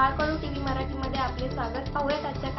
काळकडू T V मराठीमध्ये आपले स्वागत. पाहूयात आजच्या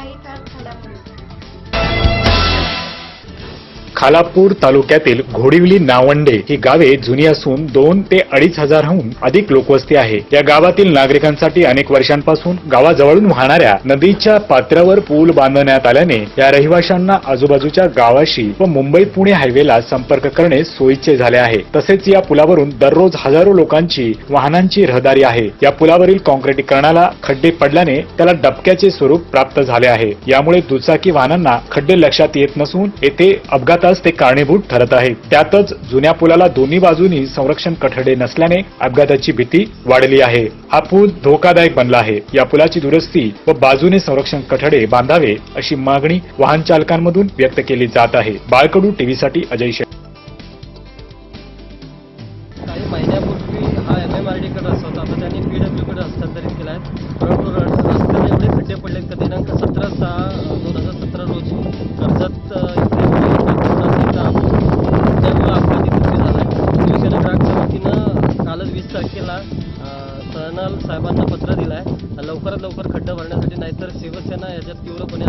खालापूर तालुक्यातील घोडिवली नावंडे ही गावे जुनी असून दोन ते अडीच हजारहून अधिक लोकवस्ती आहे. या गावातील नागरिकांसाठी अनेक वर्षांपासून गावाजवळून वाहणाऱ्या नदीच्या पात्रावर पूल बांधण्यात आल्याने या रहिवाशांना आजूबाजूच्या गावाशी व मुंबई पुणे हायवेला संपर्क करणे सोयीचे झाले आहे. तसेच या पुलावरून दररोज हजारो लोकांची वाहनांची रहदारी आहे. या पुलावरील कॉन्क्रिटीकरणाला खड्डे पडल्याने त्याला डबक्याचे स्वरूप प्राप्त झाले आहे. यामुळे दुचाकी वाहनांना खड्डे लक्षात येत नसून येथे अपघातात अपघातास ते कारणीभूत ठरत आहे. त्यातच जुन्या पुलाला दोन्ही बाजूनी संरक्षण कठडे नसल्याने अपघाताची भीती वाढली आहे. हा पूल धोकादायक बनला आहे. या पुलाची दुरुस्ती व बाजूने संरक्षण कठडे बांधावे अशी मागणी वाहन चालकांमधून व्यक्त केली जात आहे. बाळकडू टीव्हीसाठी अजय शेट्टी काही महिन्यापूर्वी हा एम एम आर डीकडे असत. होता आता त्यांनी पीडब्ल्यू कडे हस्तांतरित केला आहे. रस्त्याने साहेबांना पत्र दिलं आहे लवकरात लवकर खड्डा भरण्यासाठी नाहीतर शिवसेना याच्यात तीव्रपणे